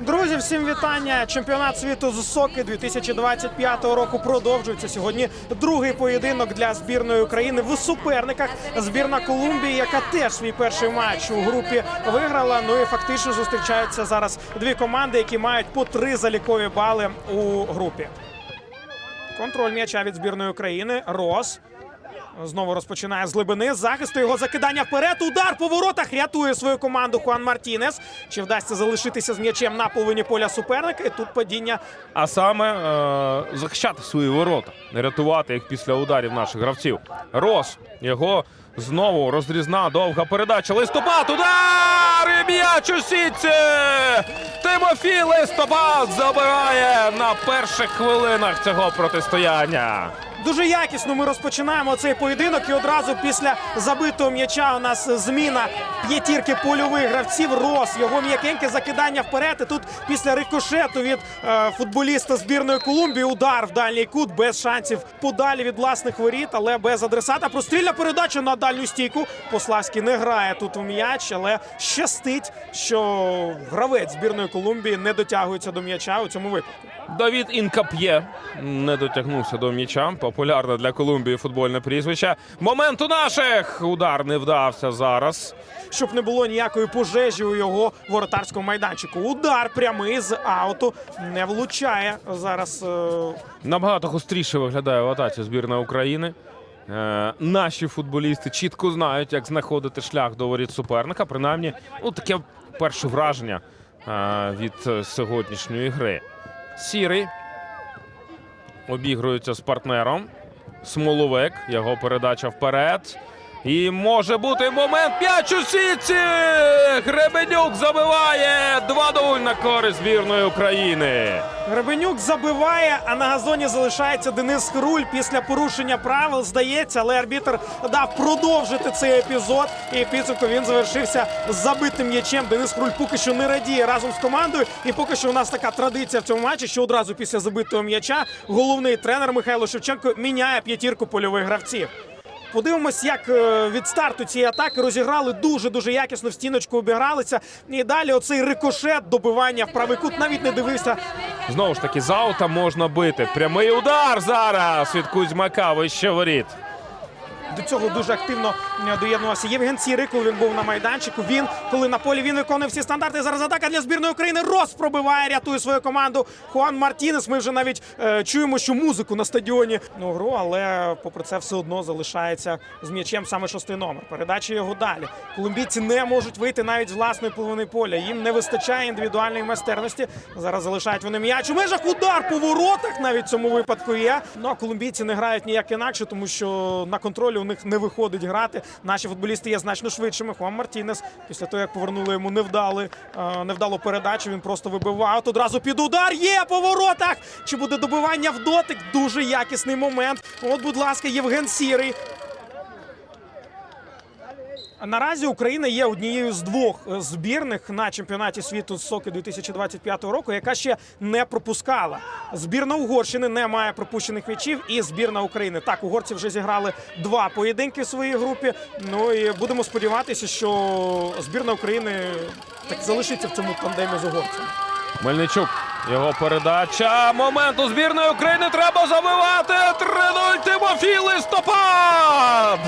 Друзі, всім вітання! Чемпіонат світу з соки 2025 року продовжується сьогодні. Другий поєдинок для збірної України в суперниках. Збірна Колумбії, яка теж свій перший матч у групі виграла. Ну і фактично зустрічаються зараз дві команди, які мають по три залікові бали у групі. Контроль м'яча від збірної України. Рос. Знову розпочинає з глибини. Захисту його закидання вперед. Удар по воротах рятує свою команду Хуан Мартінес. Чи вдасться залишитися з м'ячем на половині поля суперника? І тут падіння а саме е, захищати свої ворота, не рятувати їх після ударів наших гравців. Рос його знову розрізна довга передача. Листопад удар! І м'яч у сітці! Тимофій Листопад забирає на перших хвилинах цього протистояння. Дуже якісно ми розпочинаємо цей поєдинок. І одразу після забитого м'яча у нас зміна п'ятірки польових гравців. Рос його м'якеньке закидання вперед. І тут після рикошету від е, футболіста збірної Колумбії удар в дальній кут без шансів подалі від власних воріт, але без адресата. Прострільна передача на дальню стійку. Пославський не грає тут у м'яч, але щастить, що гравець збірної Колумбії не дотягується до м'яча у цьому випадку. Давід Інкап'є не дотягнувся до м'яча. Популярне для Колумбії футбольне прізвище. Момент у наших! Удар не вдався зараз. щоб не було ніякої пожежі у його воротарському майданчику. Удар прямий з ауту не влучає зараз. е, Набагато гостріше виглядає в атаці збірна України. Е, наші футболісти чітко знають, як знаходити шлях до воріт суперника. Принаймні, ну таке перше враження е, від сьогоднішньої гри. Сірий обігрується з партнером. Смоловик, його передача вперед. І може бути момент м'яч у сітці! Гребенюк забиває 2-0 на користь збірної України. Гребенюк забиває, а на газоні залишається Денис Хруль після порушення правил. Здається, але арбітр дав продовжити цей епізод. І підсумку він завершився забитим м'ячем. Денис Хруль поки що не радіє разом з командою. І поки що у нас така традиція в цьому матчі, що одразу після забитого м'яча головний тренер Михайло Шевченко міняє п'ятірку польових гравців. Подивимось, як е, від старту цієї атаки розіграли дуже дуже якісно в стіночку обігралися. І далі оцей рикошет добивання в правий кут навіть не дивився. Знову ж таки, з аута можна бити. Прямий удар зараз від Кузьмака вище воріт. До цього дуже активно е, доєднувався Євген Сірий, він був на майданчику. Він, коли на полі він виконує всі стандарти. Зараз атака для збірної України. Рос пробиває, рятує свою команду. Хуан Мартінес. Ми вже навіть е, чуємо, що музику на стадіоні ну, гру, але попри це все одно залишається з м'ячем саме шостий номер. Передача його далі. Колумбійці не можуть вийти навіть з власної половини поля. Їм не вистачає індивідуальної майстерності. Зараз залишають вони м'яч. У межах удар по воротах навіть в цьому випадку є. Ну а колумбійці не грають ніяк інакше, тому що на контролі у них не виходить грати. Наші футболісти є значно швидшими. Хуан Мартінес після того, як повернули йому невдали, е, невдалу передачу, він просто вибивав. От Одразу під удар є по воротах. Чи буде добивання в дотик? Дуже якісний момент. От, будь ласка, Євген Сірий. Наразі Україна є однією з двох е, збірних на чемпіонаті світу з соки 2025 року, яка ще не пропускала. Збірна Угорщини не має пропущених м'ячів, і збірна України. Так, угорці вже зіграли два поєдинки в своїй групі. Ну і будемо сподіватися, що збірна України так залишиться в цьому тандемі з угорцями. Мельничук. Його передача. Момент у збірної України треба забивати. 3-0 Тимофій Листопад.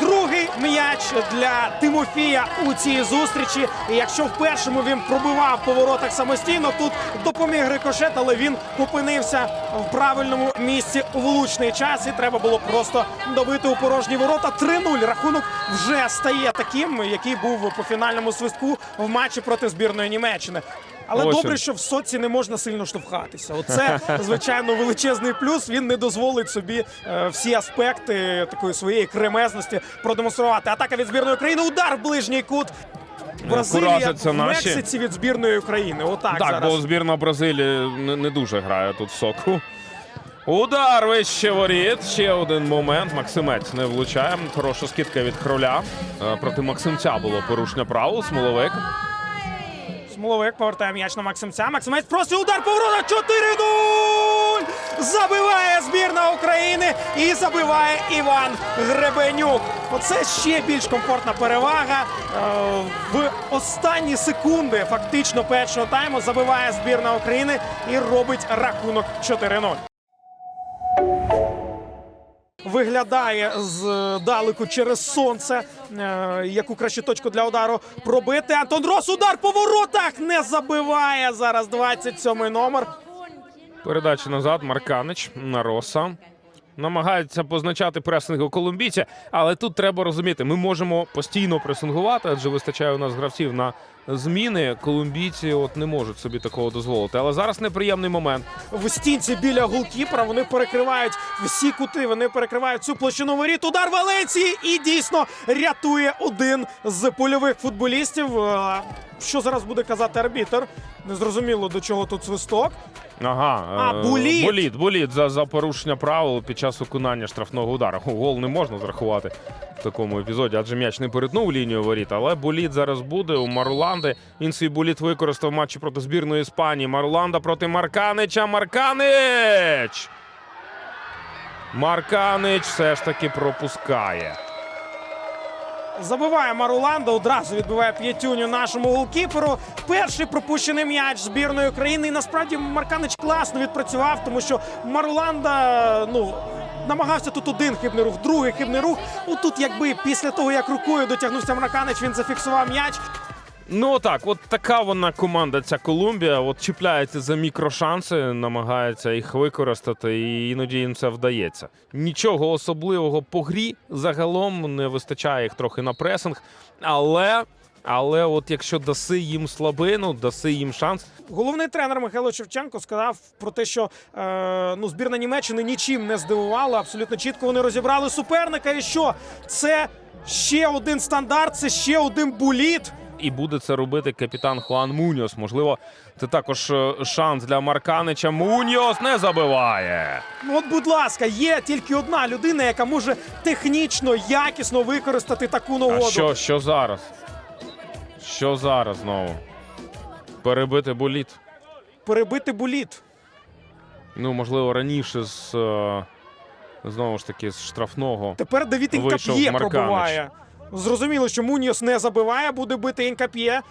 Другий м'яч для Тимофія у цій зустрічі. І якщо в першому він пробивав по воротах самостійно, тут допоміг рикошет, але він опинився в правильному місці у влучний час. І треба було просто добити у порожні ворота. 3-0. Рахунок вже стає таким, який був по фінальному свистку в матчі проти збірної Німеччини. Але Ось добре, він. що в соці не можна сильно штовхатися. Оце звичайно величезний плюс. Він не дозволить собі е, всі аспекти такої своєї кремезності продемонструвати. Атака від збірної України. Удар в ближній кут. Бразилія Куражаться в наші. Мексиці від збірної України. Отак Так, зараз. бо збірна Бразилії не, не дуже грає тут соку. Удар вище воріт. Ще один момент. Максимець не влучає. Хороша скидка від кроля. Е, Проти Максимця було порушення правил. Смоловик. Смоловик повертає м'яч на Максимця. Максимець просто удар поворота 4-0! Забиває збірна України і забиває Іван Гребенюк. Оце ще більш комфортна перевага. Е, В останні секунди фактично першого тайму забиває збірна України і робить рахунок 4-0. Виглядає здалеку через сонце, е, яку краще точку для удару пробити. Антон Рос удар по воротах не забиває зараз 27-й номер. Передача назад. Марканич на Роса. Намагається позначати пресинг у колумбійця, але тут треба розуміти, ми можемо постійно пресингувати, адже вистачає у нас гравців на зміни. Колумбійці от не можуть собі такого дозволити. Але зараз неприємний момент. в стінці біля голкіпера. Вони перекривають всі кути. Вони перекривають цю площину воріт. Удар Валенції і дійсно рятує один з польових футболістів. Що зараз буде казати арбітр? Незрозуміло до чого тут свисток. Ага, А, е, буліт! буліт, буліт за, за порушення правил під час виконання штрафного удару. Гол не можна зрахувати в такому епізоді, адже м'яч не перетнув лінію воріт. Але буліт зараз буде у Маруланди. Він свій буліт використав в матчі проти збірної Іспанії. Маруланда проти Марканича. Марканич! Марканич все ж таки пропускає. Забиває Маруланда, одразу відбиває п'ятюню нашому голкіперу. Перший пропущений м'яч збірної України. І насправді Марканич класно відпрацював, тому що Маруланда ну. Намагався тут один хибний рух, другий хибний рух. Ну тут, якби після того, як рукою дотягнувся Марканич, він зафіксував м'яч. Ну так, от така вона команда, ця Колумбія. От чіпляється за мікрошанси, намагається їх використати, і іноді їм це вдається. Нічого особливого по грі загалом не вистачає їх трохи на пресинг. Але, але от якщо даси їм слабину, даси їм шанс. Головний тренер Михайло Шевченко сказав про те, що е, ну, збірна Німеччини нічим не здивувала. Абсолютно чітко вони розібрали суперника. І що це ще один стандарт, це ще один буліт. І буде це робити капітан Хуан Муньос. Можливо, це також е, шанс для Марканича. Муньос не забиває. Ну, от, будь ласка, є тільки одна людина, яка може технічно, якісно використати таку нагоду. А що, що зараз? Що зараз знову? Перебити боліт. Перебити буліт. Ну, можливо, раніше з е, знову ж таки з штрафного. Тепер Давід Інкап'є Марканич. Зрозуміло, що Муніос не забиває, буде бити Інкап'є.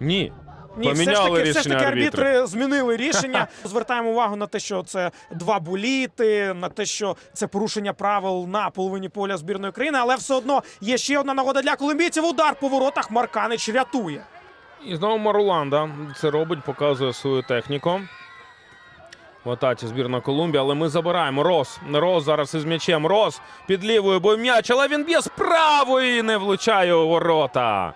Ні. Ні, все ж таки, все ж таки арбітри арбітри. змінили рішення. Звертаємо увагу на те, що це два буліти, на те, що це порушення правил на половині поля збірної країни, але все одно є ще одна нагода для колумбійців. Удар по воротах Марканич рятує. І знову Маруланда це робить, показує свою техніку. В атаці збірна Колумбія, але ми забираємо Рос. Рос зараз із м'ячем. Рос під лівою бо м'яч, але він б'є з правої і не влучає у ворота.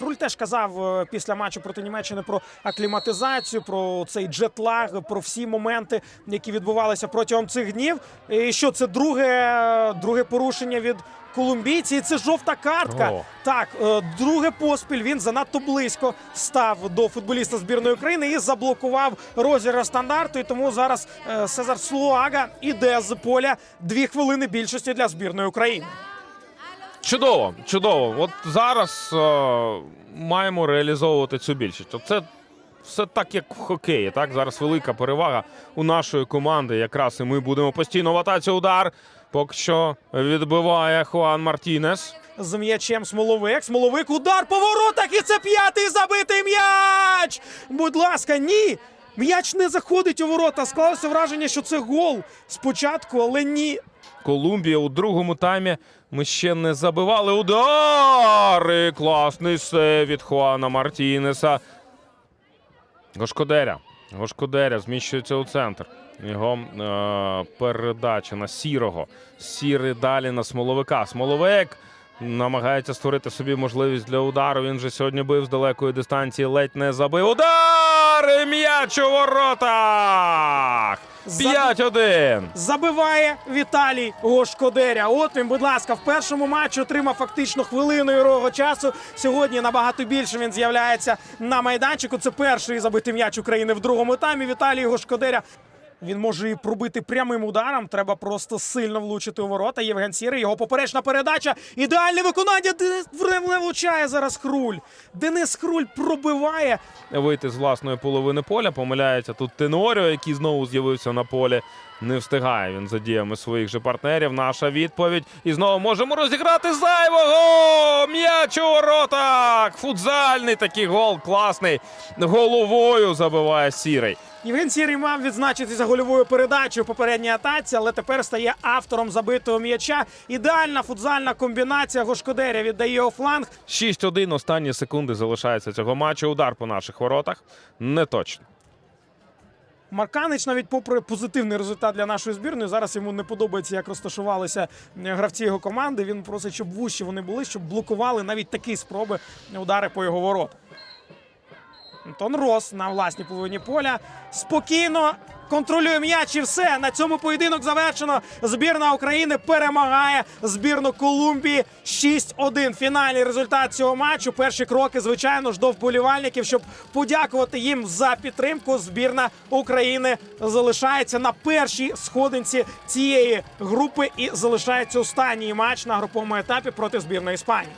Руль теж казав е, після матчу проти Німеччини про акліматизацію, про цей джетлаг, про всі моменти, які відбувалися протягом цих днів. І що це друге, друге порушення від колумбійці. І це жовта картка. О. Так, е, друге поспіль він занадто близько став до футболіста збірної України і заблокував розіграш стандарту. І тому зараз е, Сезар Слуага іде з поля дві хвилини більшості для збірної України. Чудово, чудово. От зараз е, маємо реалізовувати цю більшість. Це все так, як в хокеї. Так зараз велика перевага у нашої команди. Якраз і ми будемо постійно в атаці. Удар. Поки що відбиває Хуан Мартінес. з м'ячем Смоловик. Смоловик удар по воротах, і це п'ятий забитий м'яч. Будь ласка, ні. М'яч не заходить у ворота. Склалося враження, що це гол спочатку, але ні. Колумбія у другому таймі. Ми ще не забивали удари. Класний сейв від Хуана Мартінеса. Гошкодеря. Гошкодеря зміщується у центр. Його е- передача на сірого. Сірий далі на смоловика. Смоловик намагається створити собі можливість для удару. Він же сьогодні бив з далекої дистанції, ледь не забив. Удар! І М'яч у воротах! 5-1. Забиває Віталій Гошкодеря. От він, будь ласка, в першому матчі отримав фактично хвилину ігрового часу. Сьогодні набагато більше він з'являється на майданчику. Це перший забитий м'яч України в другому таймі. Віталій Гошкодеря Він може і пробити прямим ударом. Треба просто сильно влучити у ворота. Євген Сірий, його поперечна передача. Ідеальне виконання. Денис не влучає зараз Хруль. Денис Хруль пробиває. вийти з власної половини поля. Помиляється тут Теноріо, який знову з'явився на полі. Не встигає він за діями своїх же партнерів. Наша відповідь. І знову можемо розіграти зайвого. М'яч у воротах. Футзальний такий гол. Класний. Головою забиває сірий. Євген Сірий мав відзначитися гольовою передачею попередній атаці, але тепер стає автором забитого м'яча. Ідеальна футзальна комбінація. Гошкодеря віддає у фланг. 6-1. Останні секунди залишається цього матчу. Удар по наших воротах. Не точно. Марканич, навіть попри позитивний результат для нашої збірної, зараз йому не подобається, як розташувалися е, гравці його команди. Він просить, щоб вущі вони були, щоб блокували навіть такі спроби удари по його воротах. Антон Рос на власній половині поля спокійно контролює м'яч і все. На цьому поєдинок завершено. Збірна України перемагає збірну Колумбії 6-1. Фінальний результат цього матчу. Перші кроки, звичайно ж, до вболівальників, щоб подякувати їм за підтримку. Збірна України залишається на першій сходинці цієї групи і залишається останній матч на груповому етапі проти збірної Іспанії.